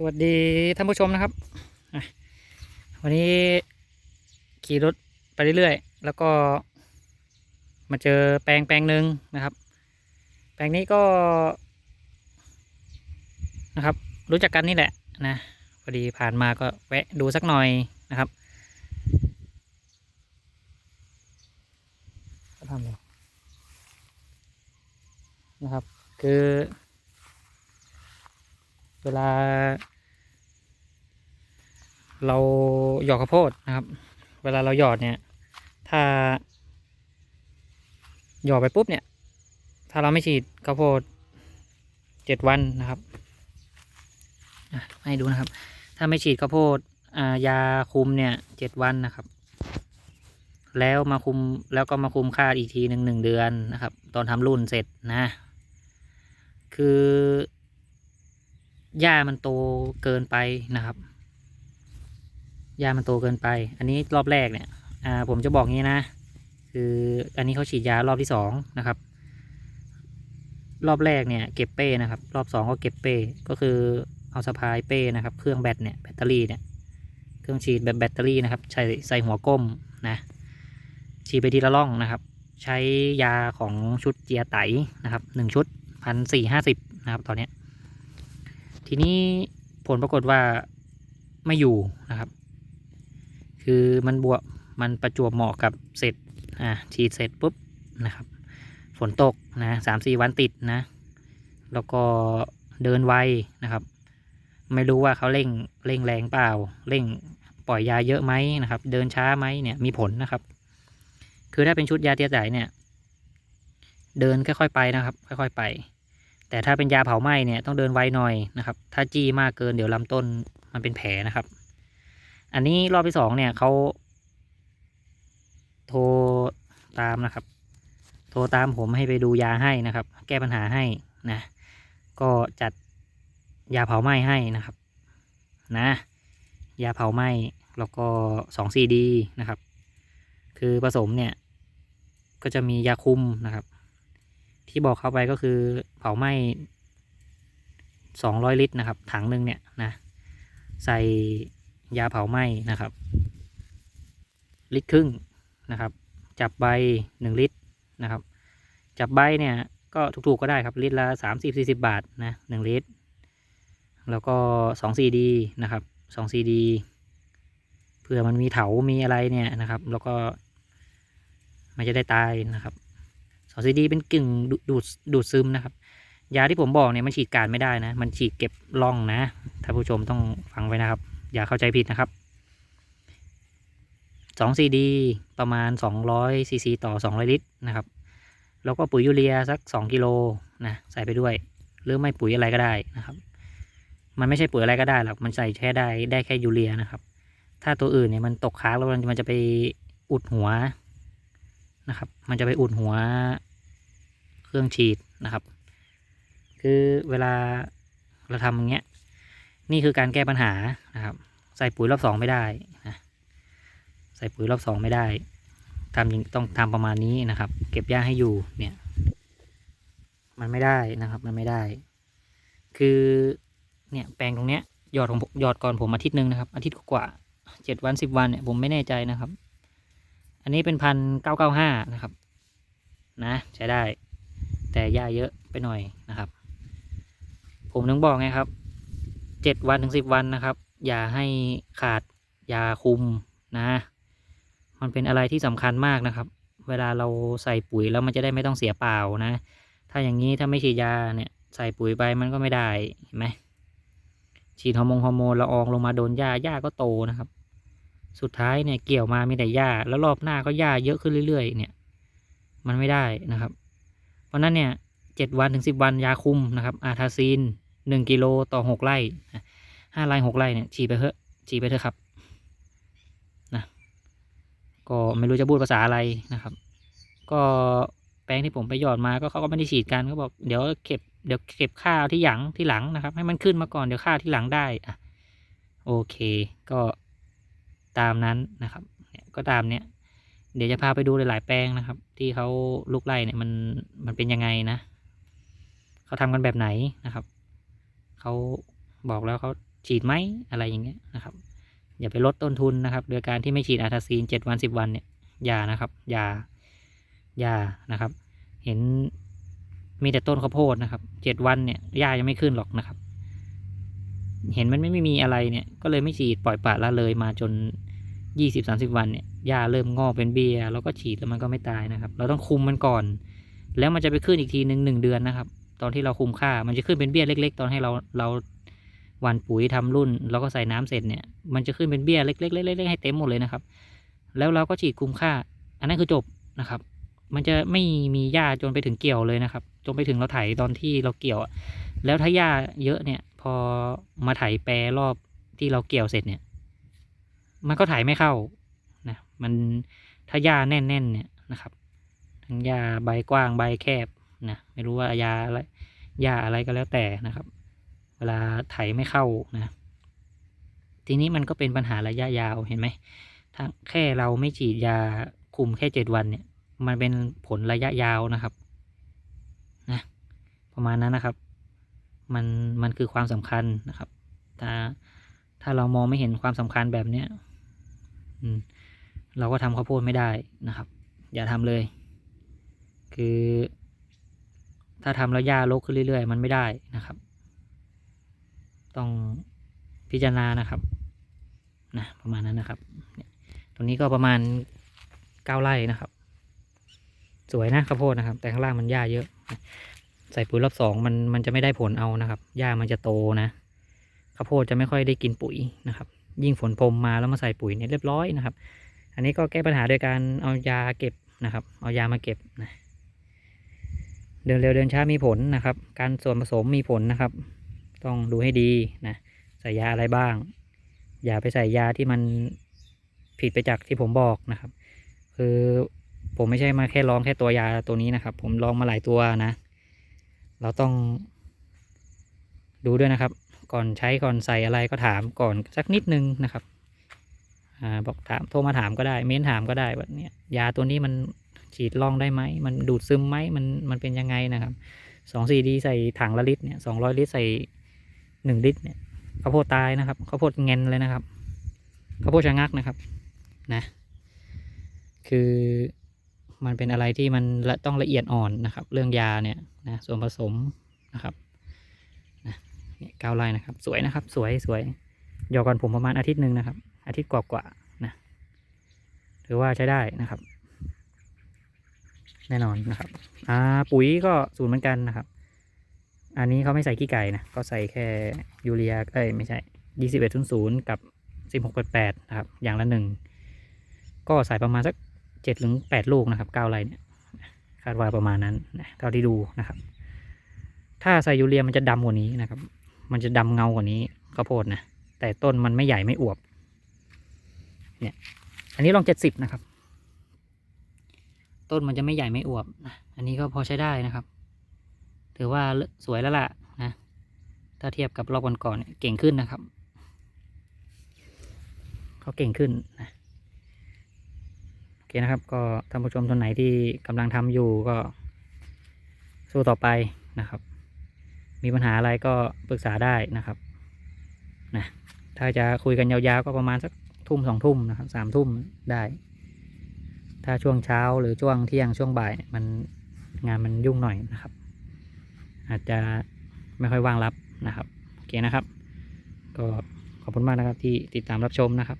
สวัสดีท่านผู้ชมนะครับอะวันนี้ขี่รถไปเรื่อยๆ แล้วก็มาเจอแปลงแปลงหนึ่งนะครับ แปลงนี้ก็นะครับ รู้จักกันนี่แหละนะพอดีผ่านมาก็แวะดูสักหน่อยนะครับก็ทำเลยนะครับ คือเวลา เราหยอดข้าวโพดนะครับ เวลาเราหยอดเนี่ย ถ้า หยอดไปปุ๊บเนี่ย ถ้าเราไม่ฉีดข้าวโพดเจ็ดวันนะครับให้ดูนะครับ ถ้าไม่ฉีดข้าวโพดอายาคุมเนี่ยเจ็ดวันนะครับ แล้วมาคุมแล้วก็มาคุมค่าอีกทีหนึ่งหนึ่งเดือนนะครับ ตอนทำรุ่นเสร็จนะ คือ หญ้ามันโตเกินไปนะครับหญ้ามันโตเกินไป อันนี้รอบแรกเนี่ยอ่าผมจะบอกงี้นะ คืออันนี้เขาฉีดยารอบที่สองนะครับ รอบแรกเนี่ยเก็บเป้นะครับ รอบสองก็เก็บเป้ก็คือเอาสะพายเป้นะครับ เครื่องแบตเนี่ยแบตเตอรี่เนี่ยเครื่องฉีดแบบแบตเตอรี่นะครับ ใส่ใส่หัวก้มนะฉีดไปทีละล่องนะครับ ใช้ยาของชุดเจียไตนะครับหนึ่งชุดพันสี่ห้าสิบนะครับตอนเนี้ย ทีนี้ผลปรากฏว่าไม่อยู่นะครับ คือมันบวกมันประจวบเหมาะกับเสร็จอ่าฉีดเสร็จปุ๊บนะครับ ฝนตกนะสามสี่วันติดนะ แล้วก็เดินไวนะครับ ไม่รู้ว่าเขาเร่งเร่งแรงเปล่า เร่งปล่อยยาเยอะไหมนะครับ เดินช้าไหมเนี่ยมีผลนะครับ คือถ้าเป็นชุดยาเตี้ยใจเนี่ย เดินค่อยๆไปนะครับ ค่อย ๆ ไป แต่ถ้าเป็นยาเผาไหม้เนี่ยต้องเดินไวหน่อยนะครับ ถ้าจี้มากเกินเดี๋ยวลำต้นมันเป็นแผลนะครับ อันนี้รอบที่สองเนี่ยเขาโทรตามนะครับ โทรตามผมให้ไปดูยาให้นะครับ แก้ปัญหาให้นะ ก็จัดยาเผาไหม้ให้นะครับ นะ ยาเผาไหม้แล้วก็สองซีดีนะครับ คือผสมเนี่ยก็จะมียาคุมนะครับ ที่บอกเข้าไปก็คือเผาไหม้สองร้อยลิตรนะครับ ถังหนึ่งเนี่ยนะใส่ยาเผาไหม้นะครับ ลิตรครึ่งนะครับ จับใบหนึ่งลิตรนะครับ จับใบเนี่ยก็ถูกๆก็ได้ครับลิตรละสามสิบสี่สิบาทนะหนึ่งลิตร แล้วก็สองซีดีนะครับสองซีดีเผื่อมันมีเถามีอะไรเนี่ยนะครับ แล้วก็มันจะได้ตายนะครับ องซีดีเป็นกึ่งดูดดูดซึมนะครับ ยาที่ผมบอกเนี่ยมันฉีดการไม่ได้นะ มันฉีดเก็บร่องนะท่านผู้ชมต้องฟังไว้นะครับ อย่าเข้าใจผิดนะครับสองซีดีประมาณสองร้อยซีซีต่อสองร้อยลิตรนะครับ แล้วก็ปุ๋ยยูเรียสักสองกิโลนะใส่ไปด้วย หรือไม่ปุ๋ยอะไรก็ได้นะครับ มันไม่ใช่ปุ๋ยอะไรก็ได้หรอกมันใส่แค่ได้ได้แค่ยูเรียนะครับ ถ้าตัวอื่นเนี่ยมันตกค้างแล้วมันจะไปอุดหัวนะครับ มันจะไปอุดหัว เครื่องฉีดนะครับ คือเวลาเราทำอย่างเงี้ย นี่คือการแก้ปัญหานะครับ ใส่ปุ๋ยรอบสองไม่ได้นะใส่ปุ๋ยรอบสองไม่ได้ทำย่างต้องทำประมาณนี้นะครับ เก็บหญ้าให้อยู่เนี่ย มันไม่ได้นะครับ มันไม่ได้ คือเนี่ยแปลงตรงเนี้ยหยอดของหยอดก่อนผมอาทิตย์หนึ่งนะครับอาทิตย์กว่าเจ็ดวันสิบวันเนี่ยผมไม่แน่ใจนะครับ อันนี้เป็นพันเก้าเก้าห้านะครับ นะ ใช้ได้ แต่หญ้าเยอะไปหน่อยนะครับ ผมถึงบอกไงครับเจ็ดวันถึงสิบวันนะครับ อย่าให้ขาดยาคุมนะ มันเป็นอะไรที่สำคัญมากนะครับ เวลาเราใส่ปุ๋ยแล้วมันจะได้ไม่ต้องเสียเปล่านะ ถ้าอย่างนี้ถ้าไม่ฉีดยาเนี่ยใส่ปุ๋ยไปมันก็ไม่ได้เห็นไหมฉีดฮอร์โมนฮอร์โมนละอองลงมาโดนหญ้าหญ้าก็โตนะครับ สุดท้ายเนี่ยเกี่ยวมามีแต่หญ้าแล้วรอบหน้าก็หญ้าเยอะขึ้นเรื่อยๆ เนี่ย มันไม่ได้นะครับ เพราะนั้นเนี่ยเจ็ดวันถึงสิบวันยาคุมนะครับ อาทาซีนหนึ่งกิโลต่อหกไร่ห้าไร่หกไร่เนี่ยฉีดไปเถอะฉีดไปเถอะครับนะก็ไม่รู้จะพูดภาษาอะไรนะครับ ก็แปลงที่ผมไปหยอดมาก็เขาก็ไม่ได้ฉีดกันเขาบอกเดี๋ยวเก็บเดี๋ยวเก็บข้าวที่หลังที่หลังนะครับ ให้มันขึ้นมาก่อนเดี๋ยวข้าวที่หลังได้อะโอเค ก็ตามนั้นนะครับเนี่ยก็ตามเนี้ย เดี๋ยวจะพาไปดูหลาย ๆ แปลงนะครับ ที่เขาลูกไร่เนี่ยมันมันเป็นยังไงนะเขาทำกันแบบไหนนะครับเขาบอกแล้วเขาฉีดไหมอะไรอย่างเงี้ยนะครับ อย่าไปลดต้นทุนนะครับ โดยการที่ไม่ฉีดอาทาซีนเจ็ดวันสิบวันเนี่ยอย่านะครับอย่าอย่านะครับ เห็นมีแต่ต้นข้าวโพดนะครับเจ็ดวันเนี่ยหญ้ายังไม่ขึ้นหรอกนะครับ เห็นมันไม่ไม่มีอะไรเนี่ย ก็เลยไม่ฉีดปล่อยปละละเลยมาจนยี่สิบสามสิบวันเนี่ย หญ้าเริ่มงอกเป็นเบี้ยแล้วก็ฉีดแล้วมันก็ไม่ตายนะครับ เราต้องคุมมันก่อน แล้วมันจะไปขึ้นอีกทีหนึ่งหนึ่งเดือนนะครับ ตอนที่เราคุมค่ามันจะขึ้นเป็นเบี้ยเล็ก ๆ ตอนให้เราเราหว่านปุ๋ยทำรุ่นแล้วก็ใส่น้ำเสร็จเนี่ยมันจะขึ้นเป็นเบี้ยเล็กๆเล็กๆให้เต็มหมดเลยนะครับ แล้วเราก็ฉีดคุมค่า อันนั้นคือจบนะครับ มันจะไม่มีหญ้าจนไปถึงเกี่ยวเลยนะครับ จนไปถึงเราไถตอนที่เราเกี่ยวแล้วถ้าหญ้าเยอะเนี่ยพอมาไถแปรรอบที่เราเกี่ยวเสร็จเนี่ย มันก็ไถไม่เข้า มันถ้าหญ้าแน่นๆเนี่ยนะครับ ทั้งหญ้าใบกว้างใบแคบนะไม่รู้ว่ายาอะไรหญ้าอะไรก็แล้วแต่นะครับ เวลาไถไม่เข้านะ ทีนี้มันก็เป็นปัญหาระยะยาวเห็นไหมถ้าแค่เราไม่ฉีดยาคุมแค่เจ็ดวันเนี่ย มันเป็นผลระยะยาวนะครับนะประมาณนั้นนะครับ มันมันคือความสำคัญนะครับ ถ้าถ้าเรามองไม่เห็นความสำคัญแบบเนี้ย อืม เราก็ทำข้าวโพดไม่ได้นะครับ อย่าทำเลย คือ ถ้าทำแล้วหญ้ารกขึ้นเรื่อย ๆ มันไม่ได้นะครับ ต้องพิจารณานะครับนะประมาณนั้นนะครับตรงนี้ก็ประมาณเก้าไร่นะครับ สวยนะข้าวโพดนะครับ แต่ข้างล่างมันหญ้าเยอะ ใส่ปุ๋ยรอบสองมันมันจะไม่ได้ผลเอานะครับหญ้ามันจะโตนะข้าวโพดจะไม่ค่อยได้กินปุ๋ยนะครับ ยิ่งฝนพรมมาแล้วมาใส่ปุ๋ยเนี่ยเรียบร้อยนะครับ อันนี้ก็แก้ปัญหาโดยการเอายาเก็บนะครับ เอายามาเก็บนะเดินเร็วเดินช้ามีผลนะครับ การส่วนผสมมีผลนะครับ ต้องดูให้ดีนะใส่ยาอะไรบ้าง อย่าไปใส่ยาที่มันผิดไปจากที่ผมบอกนะครับ คือผมไม่ใช่มาแค่ลองแค่ตัวยาตัวนี้นะครับ ผมลองมาหลายตัวนะ เราต้องดูด้วยนะครับ ก่อนใช้ก่อนใส่อะไรก็ถามก่อนสักนิดนึงนะครับ บอกถามโทรมาถามก็ได้ เม้นถามก็ได้ว่าเนี่ยยาตัวนี้มันฉีดลองได้ไหมมันดูดซึมไหมมันมันเป็นยังไงนะครับสองสี่ดีใส่ถังละลิตรเนี่ยสองร้อยลิตรใส่หนึ่งลิตรเนี่ยข้าวโพดตายนะครับข้าวโพดเงินเลยนะครับข้าวโพดชะงักนะครับนะคือมันเป็นอะไรที่มันต้องละเอียดอ่อนนะครับ เรื่องยาเนี่ยนะส่วนผสมนะครับนะเนี่ยก้าไร่นะครับ สวยนะครับ สวยสวยยอก่อนผมประมาณอาทิตย์หนึ่งนะครับ อาทิตย์กว่าๆนะถือว่าใช้ได้นะครับ แน่นอนนะครับอ่าปุ๋ยก็สูตรเหมือนกันนะครับ อันนี้เขาไม่ใส่ขี้ไก่นะก็ใส่แค่ยูเรียเอ้ยไม่ใช่ยี่สิบเอ็ดศูนย์ศูนย์กับสิบหกแปดนะครับ อย่างละหนึ่งก็ใส่ประมาณสักเจ็ดถึงแปดลูกนะครับเก้าไรเนี่ยคาดว่าประมาณนั้นนะเท่าที่ดูนะครับ ถ้าใส่ยูเรียมันจะดำกว่านี้นะครับ มันจะดำเงากว่านี้ข้าวโพดนะแต่ต้นมันไม่ใหญ่ไม่อวบ เนี่ย อันนี้ลองเจ็ดสิบนะครับ ต้นมันจะไม่ใหญ่ไม่อวบนะอันนี้ก็พอใช้ได้นะครับ ถือว่าสวยแล้วล่ะนะ ถ้าเทียบกับรอบก่อนๆเนี่ยเก่งขึ้นนะครับเขาเก่งขึ้นนะโอเคนะครับ ก็ท่านผู้ชมคนไหนที่กำลังทำอยู่ก็สู้ต่อไปนะครับ มีปัญหาอะไรก็ปรึกษาได้นะครับนะถ้าจะคุยกันยาวๆก็ประมาณสัก ทุ่มสองทุ่มนะครับสามทุ่มได้ ถ้าช่วงเช้าหรือช่วงเที่ยงช่วงบ่ายเนี่ยมันงานมันยุ่งหน่อยนะครับ อาจจะไม่ค่อยว่างรับนะครับโอเคนะครับ ก็ขอบคุณมากนะครับที่ติดตามรับชมนะครับ